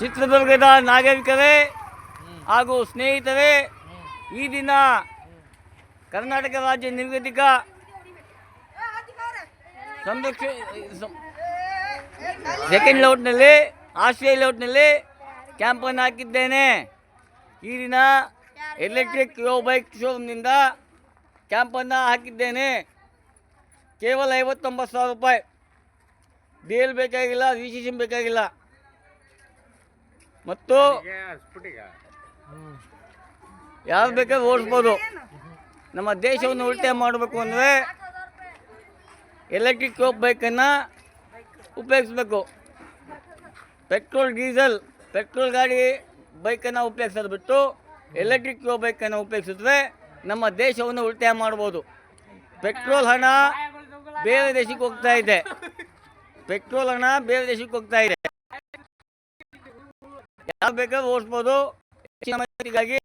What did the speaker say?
ಚಿತ್ರದುರ್ಗದ ನಾಗರಿಕರೇ ಹಾಗೂ ಸ್ನೇಹಿತರೇ, ಈ ದಿನ ಕರ್ನಾಟಕ ರಾಜ್ಯ ನಿರ್ಗತಿಕ ಸಂರಕ್ಷ ಸೆಕೆಂಡ್ ಲೌಟ್ನಲ್ಲಿ ಆಸ್ಟ್ರೇಲಿಯಾ ಲೌಟ್ನಲ್ಲಿ ಕ್ಯಾಂಪನ್ನು ಹಾಕಿದ್ದೇನೆ. ಈ ದಿನ ಎಲೆಕ್ಟ್ರಿಕ್ ಯೋ ಬೈಕ್ ಶೋರೂಮ್ನಿಂದ ಕ್ಯಾಂಪನ್ನು ಹಾಕಿದ್ದೇನೆ. ಕೇವಲ ಐವತ್ತೊಂಬತ್ತು ಸಾವಿರ ರೂಪಾಯಿ. ಡಿ ಎಲ್ ಬೇಕಾಗಿಲ್ಲ ರಿಜಿಸ್ಟ್ರೇಷನ್ ಬೇಕಾಗಿಲ್ಲ. ಮತ್ತು ಯಾರು ಬೇಕಾದ್ರೂ ಓಡಿಸ್ಬೋದು. ನಮ್ಮ ದೇಶವನ್ನು ಉಳಿತಾಯ ಮಾಡಬೇಕು ಅಂದರೆ ಎಲೆಕ್ಟ್ರಿಕ್ ಬೈಕನ್ನು ಉಪಯೋಗಿಸ್ಬೇಕು. ಪೆಟ್ರೋಲ್ ಡೀಸೆಲ್ ಪೆಟ್ರೋಲ್ ಗಾಡಿ ಬೈಕನ್ನು ಉಪಯೋಗಿಸೋದು ಬಿಟ್ಟು ಎಲೆಕ್ಟ್ರಿಕ್ ಬೈಕನ್ನು ಉಪಯೋಗಿಸಿದ್ರೆ ನಮ್ಮ ದೇಶವನ್ನು ಉಳಿತಾಯ ಮಾಡ್ಬೋದು ಪೆಟ್ರೋಲ್ ಹಣ ಬೇರೆ ದೇಶಕ್ಕೆ ಹೋಗ್ತಾ ಇದೆ. ಪೆಟ್ರೋಲ್ ಹಣ ಬೇರೆ ದೇಶಕ್ಕೆ ಹೋಗ್ತಾ ಇದೆ. ಯಾರು ಬೇಕಾದ್ರೂ ಓಡಿಸ್ಬೋದು. ಹೆಚ್ಚಿನ ಮಾಹಿತಿಗಾಗಿ